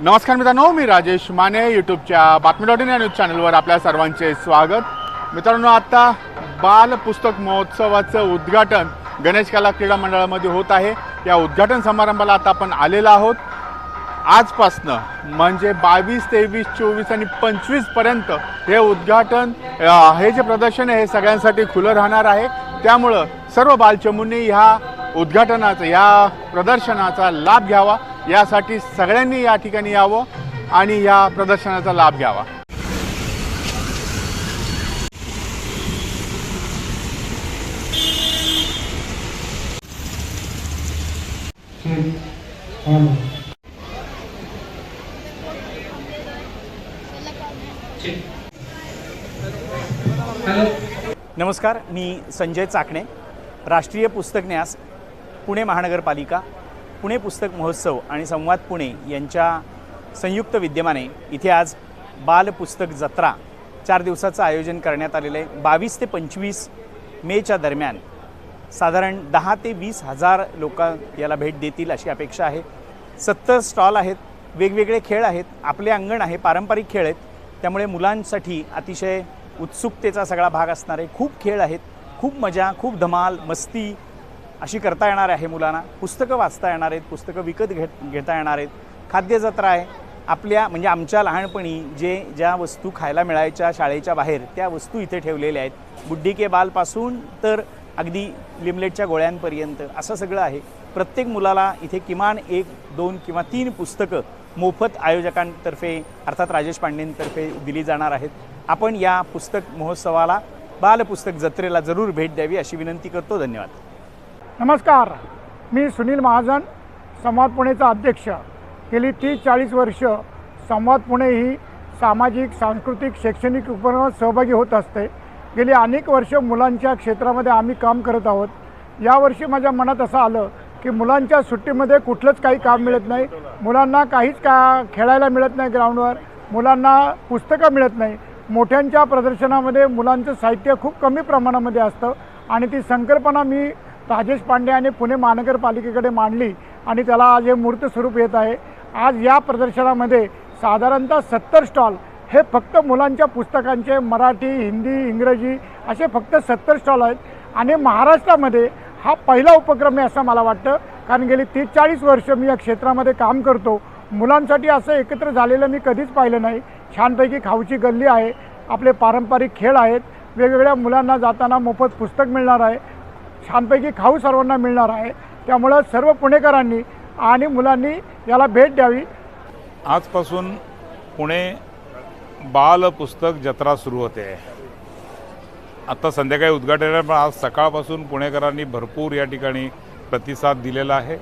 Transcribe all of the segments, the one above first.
नमस्कार मित्रांनो मी राजेश माने यूट्यूबच्या बातमी डॉट इन या न्यूज चॅनलवर आपल्या सर्वांचे स्वागत. मित्रांनो आता बाल पुस्तक महोत्सवाचं उद्घाटन गणेश कला क्रीडा मंडळामध्ये होत आहे. या उद्घाटन समारंभाला आता आपण आलेलो आहोत. आजपासनं म्हणजे बावीस तेवीस चोवीस आणि पंचवीसपर्यंत हे उद्घाटन हे जे प्रदर्शन आहे हे सगळ्यांसाठी खुलं राहणार आहे. त्यामुळं सर्व बालचमूंनी ह्या उद्घाटनाचा या प्रदर्शनाचा लाभ घ्यावा. यासाठी सगळ्यांनी या ठिकाणी यावं आणि या प्रदर्शनाचा लाभ घ्यावा. नमस्कार मी संजय चाकणे राष्ट्रीय पुस्तक न्यास पुणे महानगरपालिका पुणे पुस्तक महोत्सव आणि संवाद पुणे यांच्या संयुक्त विद्यमाने इथे आज बाल पुस्तक जत्रा चार दिवसाचं आयोजन करण्यात आलेलं आहे. बावीस ते पंचवीस मेच्या दरम्यान साधारण दहा ते वीस हजार लोक याला भेट देतील अशी अपेक्षा आहे. सत्तर स्टॉल आहेत वेगवेगळे खेळ आहेत आपले अंगण आहे पारंपरिक खेळ आहेत. त्यामुळे मुलांसाठी अतिशय उत्सुकतेचा सगळा भाग असणार आहे खूप खेळ आहेत. खूप मजा खूप धमाल मस्ती अशी करता येणार आहे मुलांना. पुस्तकं वाचता येणार आहेत पुस्तकं विकत घेत घेता येणार आहेत. खाद्य जत्रा आहे. आपल्या म्हणजे आमच्या लहानपणी जे ज्या वस्तू खायला मिळायच्या शाळेच्या बाहेर त्या वस्तू इथे ठेवलेल्या आहेत. बुड्डी के बालपासून तर अगदी लिमलेटच्या गोळ्यांपर्यंत असं सगळं आहे. प्रत्येक मुलाला इथे किमान एक दोन किंवा तीन पुस्तकं मोफत आयोजकांतर्फे अर्थात राजेश पांडेंतर्फे दिली जाणार आहेत. आपण या पुस्तक महोत्सवाला बालपुस्तक जत्रेला जरूर भेट द्यावी अशी विनंती करतो. धन्यवाद. नमस्कार. मी सुनील महाजन संवाद पुणेचा अध्यक्ष. गेली तीस चाळीस वर्ष संवाद पुणे ही सामाजिक सांस्कृतिक शैक्षणिक उपक्रमात सहभागी होत असते. गेली अनेक वर्ष मुलांच्या क्षेत्रामध्ये आम्ही काम करत आहोत. यावर्षी माझ्या मनात असं आलं की मुलांच्या सुट्टीमध्ये कुठलंच काही काम मिळत नाही. मुलांना काहीच का खेळायला मिळत नाही ग्राउंडवर. मुलांना पुस्तकं मिळत नाही. मोठ्यांच्या प्रदर्शनामध्ये मुलांचं साहित्य खूप कमी प्रमाणामध्ये असतं आणि ती संकल्पना मी राजेश पांडे आणि पुणे महानगरपालिकेकडे मांडली आणि त्याला आज हे मूर्त स्वरूप येत आहे. आज या प्रदर्शनामध्ये साधारणतः सत्तर स्टॉल हे फक्त मुलांच्या पुस्तकांचे मराठी हिंदी इंग्रजी असे फक्त सत्तर स्टॉल आहेत. आणि महाराष्ट्रामध्ये हा पहिला उपक्रम आहे असं मला वाटतं कारण गेली तीस चाळीस वर्ष मी या क्षेत्रामध्ये काम करतो. मुलांसाठी असं एकत्र झालेलं मी कधीच पाहिलं नाही. छानपैकी खाऊची गल्ली आहे आपले पारंपरिक खेळ आहेत वेगवेगळ्या मुलांना जाताना मोफत पुस्तक मिळणार आहे. छानपैकी खाऊ सर्वांना मिळणार आहे. त्यामुळं सर्व पुणेकरांनी आणि मुलांनी याला भेट द्यावी. आजपासून पुणे बाल पुस्तक जत्रा सुरू होते. आता संध्याकाळी उद्घाटन पण आज सकाळपासून पुणेकरांनी भरपूर या ठिकाणी प्रतिसाद दिलेला आहे.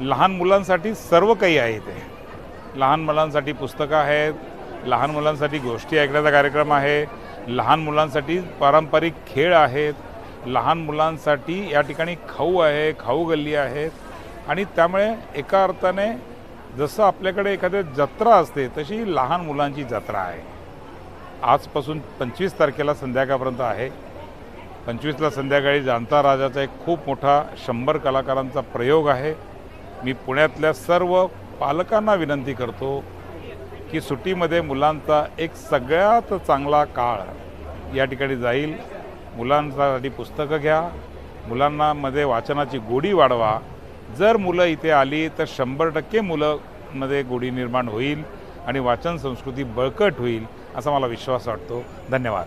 लहान मुलांसाठी सर्व काही आहे इथे. लहान मुलांसाठी पुस्तकं आहेत लहान मुलांसाठी गोष्टी ऐकण्याचा कार्यक्रम आहे लहान मुलांसाठी पारंपरिक खेळ आहेत लहान मुलांसाठी या ठिकाणी खाऊ आहे खाऊ गल्ली आहेत आणि त्यामुळे एका अर्थाने जसं आपल्याकडे एखाद्या जत्रा असते तशी लहान मुलांची जत्रा आहे. आजपासून पंचवीस तारखेला संध्याकाळपर्यंत आहे. पंचवीसला संध्याकाळी जाणता राजाचा एक खूप मोठा शंभर कलाकारांचा प्रयोग आहे. मी पुण्यातल्या सर्व पालकांना विनंती करतो की सुट्टीमध्ये मुलांचा एक सगळ्यात चांगला काळ या ठिकाणी जाईल. मुलांसाठी पुस्तकं घ्या मुलांना मध्ये वाचनाची गोडी वाढवा. जर मुलं इथे आली तर शंभर टक्के मुलं मध्ये गोडी निर्माण होईल आणि वाचन संस्कृती बळकट होईल असा मला विश्वास वाटतो. धन्यवाद.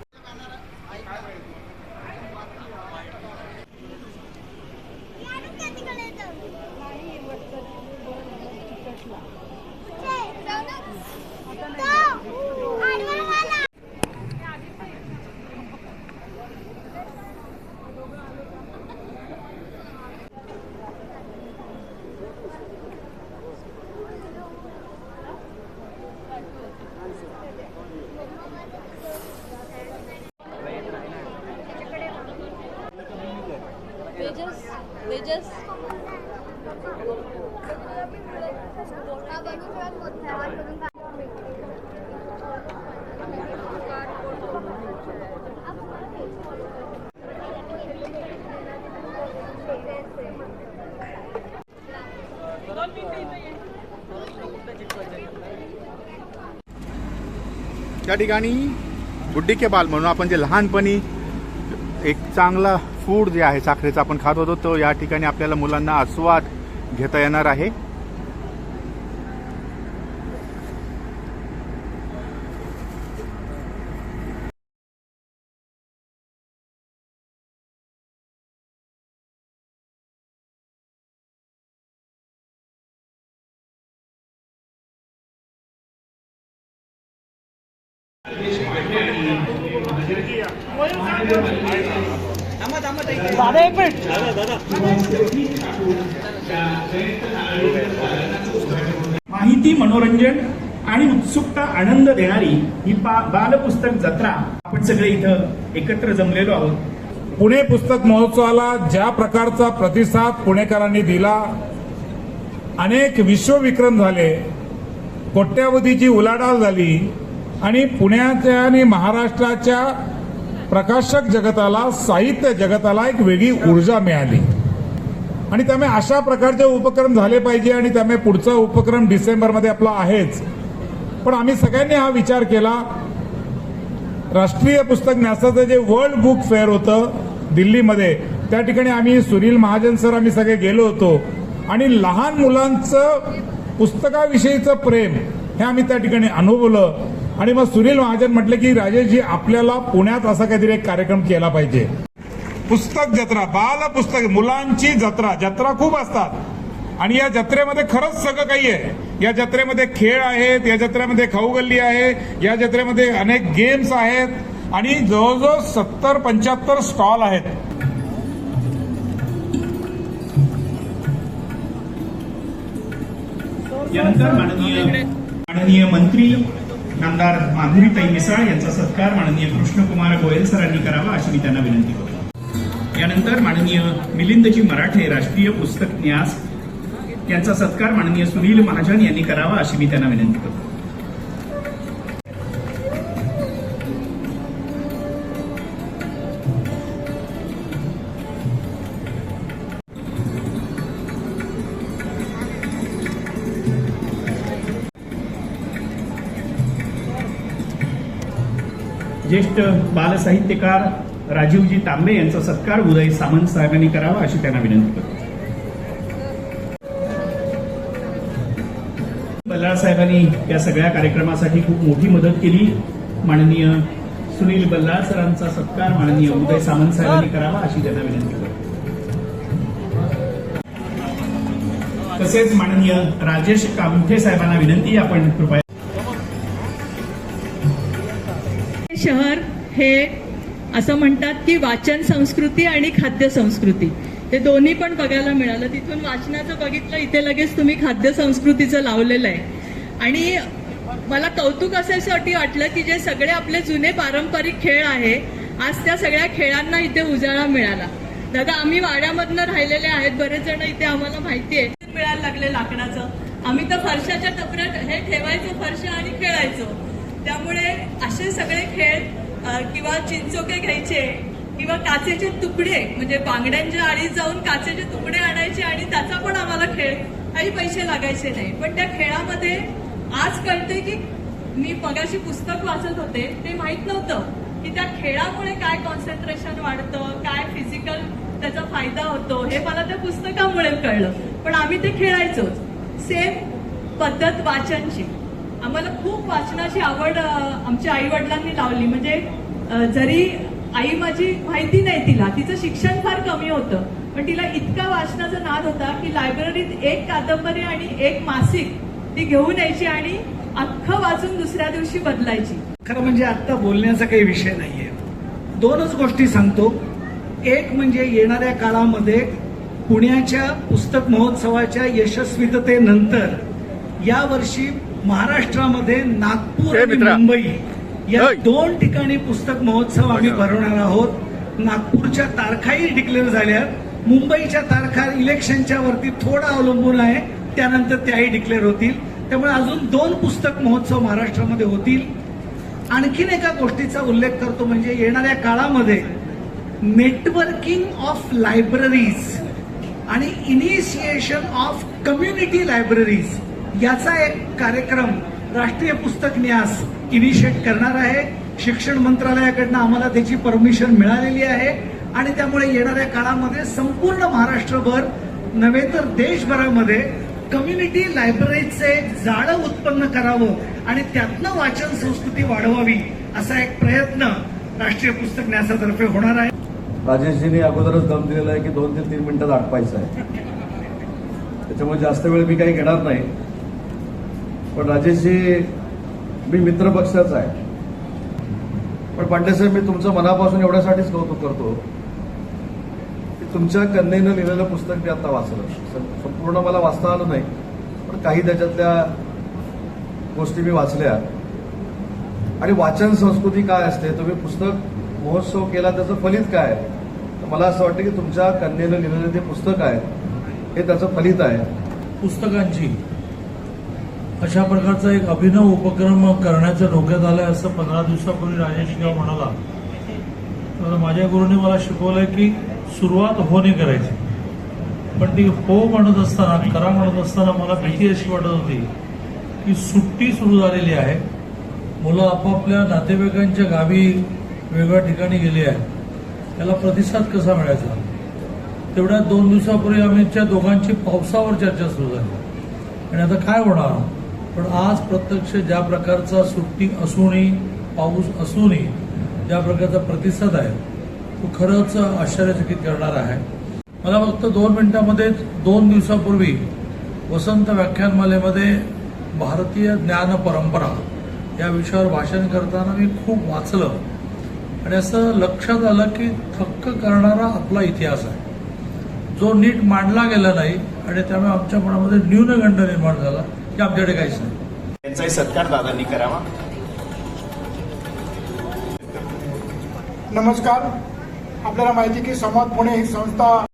just त्या ठिकाणी बुड्डी के बाल म्हणून आपण जे लहानपणी एक चांगला फूड जे आहे साखरेचा आपण खात होतो तो या ठिकाणी आपल्याला मुलांना आस्वाद घेता येणार आहे. माहिती मनोरंजन आणि उत्सुकता आनंद देणारी ही बालपुस्तक जत्रा आपण सगळे इथं एकत्र जमलेलो आहोत. पुणे पुस्तक महोत्सवाला ज्या प्रकारचा प्रतिसाद पुणेकरांनी दिला अनेक विश्वविक्रम झाले कोट्यावधीची उलाढाल झाली आणि पुण्याच्या आणि महाराष्ट्राच्या प्रकाशक जगताला साहित्य जगताला एक वेगळी ऊर्जा मिळाली. आणि त्यामुळे अशा प्रकारचे उपक्रम झाले पाहिजे आणि त्यामुळे पुढचा उपक्रम डिसेंबरमध्ये आपला आहेच. पण आम्ही सगळ्यांनी हा विचार केला राष्ट्रीय पुस्तक न्यासाचं जे वर्ल्ड बुक फेअर होतं दिल्लीमध्ये त्या ठिकाणी आम्ही सुनील महाजन सर आम्ही सगळे गेलो होतो. आणि लहान मुलांचं पुस्तकाविषयीचं प्रेम हे आम्ही त्या ठिकाणी अनुभवलं. आणि मग सुनील महाजन म्हटले की राजेशजी आपल्याला पुण्यात असा काहीतरी एक कार्यक्रम केला पाहिजे. पुस्तक जत्रा बाल पुस्तक मुलांची जत्रा जत्रा खूप असतात. आणि या जत्रेमध्ये खरंच सगळं काही आहे. या जत्रेमध्ये खेळ आहेत या जत्रेमध्ये खाऊगल्ली आहे या जत्रेमध्ये अनेक गेम्स आहेत. आणि जवळजवळ सत्तर पंच्याहत्तर स्टॉल आहेत. यानंतर माननीय माननीय मंत्री नामदार माधुरीताई मिसाळ यांचा सत्कार माननीय कृष्णकुमार गोयल सरांनी करावा अशी मी त्यांना विनंती करतो. यानंतर माननीय मिलिंदजी मराठे राष्ट्रीय पुस्तक न्यास यांचा सत्कार माननीय सुनील महाजन यांनी करावा अशी मी त्यांना विनंती करतो. ज्येष्ठ बालसाहित्यकार राजीवजी तांबे यांचा सत्कार उदय सामंत साहेबांनी करावा अशी त्यांना विनंती करतो. बल्लाळ साहेबांनी या सगळ्या कार्यक्रमासाठी खूप मोठी मदत केली. माननीय सुनील बल्लाळ सरांचा सत्कार माननीय उदय सामंत साहेबांनी करावा अशी त्यांना विनंती करतो. तसेच माननीय राजेश कामठे साहेबांना विनंती आपण कृपया शहर हे असं म्हणतात की वाचन संस्कृती आणि खाद्य संस्कृती. हे दोन्ही पण बघायला मिळालं. तिथून वाचनाचं बघितलं इथे लगेच तुम्ही खाद्य संस्कृतीचं लावलेलं आहे. आणि मला कौतुक असायसाठी वाटलं की जे सगळे आपले जुने पारंपरिक खेळ आहे आज त्या सगळ्या खेळांना इथे उजाळा मिळाला. दादा आम्ही वाड्यामधनं राहिलेले आहेत. बरेच जण इथे आम्हाला माहिती आहे. मिळायला लागले लाकडाचं. आम्ही तर फरशाच्या टपऱ्यात हे ठेवायचो फरशा आणि खेळायचो. त्यामुळे असे सगळे खेळ किंवा चिंचोके घ्यायचे किंवा काचेचे तुकडे म्हणजे बांगड्यांच्या आळीत जाऊन काचेचे तुकडे आणायचे आणि त्याचा पण आम्हाला खेळ काही पैसे लागायचे नाही. पण त्या खेळामध्ये आज कळते की मी मगाशी पुस्तक वाचत होते ते माहीत नव्हतं की त्या खेळामुळे काय कॉन्सन्ट्रेशन वाढतं काय फिजिकल त्याचा फायदा होतो हे मला त्या पुस्तकामुळे कळलं. पण आम्ही ते खेळायचोच. सेम पद्धत वाचनची. आम्हाला खूप वाचनाची आवड आमच्या आई वडिलांनी लावली. म्हणजे जरी आई माझी माहिती नाही तिला तिचं शिक्षण फार कमी होतं पण तिला इतका वाचनाचा नाद होता की लायब्ररीत एक कादंबरी आणि एक मासिक ती घेऊन यायची आणि अख्खं वाचून दुसऱ्या दिवशी बदलायची. खरं म्हणजे आत्ता बोलण्याचा काही विषय नाहीये. दोनच गोष्टी सांगतो. एक म्हणजे येणाऱ्या काळामध्ये पुण्याच्या पुस्तक महोत्सवाच्या यशस्वीततेनंतर यावर्षी महाराष्ट्रामध्ये नागपूर आणि. मुंबई या. दोन ठिकाणी पुस्तक महोत्सव आम्ही भरवणार आहोत. नागपूरच्या तारखाही डिक्लेअर झाल्या मुंबईच्या तारखा इलेक्शनच्या वरती थोडा अवलंबून आहे. त्यानंतर त्याही डिक्लेअर होतील. त्यामुळे अजून दोन पुस्तक महोत्सव महाराष्ट्रामध्ये होतील. आणखीन एका गोष्टीचा उल्लेख करतो म्हणजे येणाऱ्या काळामध्ये नेटवर्किंग ऑफ लायब्ररीज आणि इनिशिएशन ऑफ कम्युनिटी लायब्ररीज याचा एक कार्यक्रम राष्ट्रीय पुस्तक न्यास इनिशिएट करणार आहे. शिक्षण मंत्रालयाकडनं आम्हाला त्याची परमिशन मिळालेली आहे. आणि त्यामुळे येणाऱ्या काळामध्ये संपूर्ण महाराष्ट्रभर नव्हे तर देशभरामध्ये कम्युनिटी लायब्ररीचे जाळं उत्पन्न करावं आणि त्यातनं वाचन संस्कृती वाढवावी असा एक प्रयत्न राष्ट्रीय पुस्तक न्यासातर्फे होणार आहे. राजेशजींनी अगोदरच दम दिलेला आहे की दोन ते तीन मिनिटात आटपायचं आहे. त्याच्यामुळे जास्त वेळ मी काही घेणार नाही. पण राजेशजी मी मित्र पक्षाचा आहे. पण पांडेसाहेब मी तुमचं मनापासून एवढ्यासाठीच कौतुक करतो की तुमच्या कन्येनं लिहिलेलं पुस्तक मी आता वाचलं. संपूर्ण मला वाचता आलं नाही पण काही त्याच्यातल्या गोष्टी मी वाचल्या. आणि वाचन संस्कृती काय असते? तुम्ही पुस्तक महोत्सव केला त्याचं फलित काय आहे? तर मला असं वाटतं की तुमच्या कन्येनं लिहिलेलं ते पुस्तक आहे हे त्याचं फलित आहे. पुस्तकांची. अशा प्रकारचा एक अभिनव उपक्रम करण्याचं डोक्यात आलंय असं पंधरा दिवसापूर्वी राजेश गाव म्हणाला. तर माझ्या गुरुने मला शिकवलंय की सुरुवात हो नाही करायची. पण ती हो म्हणत असताना करा म्हणत असताना मला भीती अशी वाटत होती की सुट्टी सुरू झालेली आहे. मुलं आपापल्या नातेवाईकांच्या गावी वेगळ्या ठिकाणी गेली आहेत. त्याला प्रतिसाद कसा मिळायचा? तेवढ्या दोन दिवसापूर्वी आमच्या दोघांची पावसावर चर्चा सुरू झाली. आणि आता काय होणार? पण आज प्रत्यक्ष ज्या प्रकारचा सुट्टी असूनही पाऊस असूनही ज्या प्रकारचा प्रतिसाद आहे तो खरंच आश्चर्यचकित करणार आहे. मला फक्त दोन मिनिटांमध्येच दोन दिवसापूर्वी वसंत व्याख्यानमालेमध्ये भारतीय ज्ञान परंपरा या विषयावर भाषण करताना मी खूप वाचलं. आणि असं लक्षात आलं की थक्क करणारा आपला इतिहास आहे. जो नीट मांडला गेला नाही आणि त्यामुळे आमच्या मनामध्ये न्यूनगंड निर्माण झाला. की आमच्याकडे काहीच नाही. त्यांचाही सत्कार दादांनी करावा. नमस्कार. आपल्याला माहिती की संवाद पुणे ही संस्था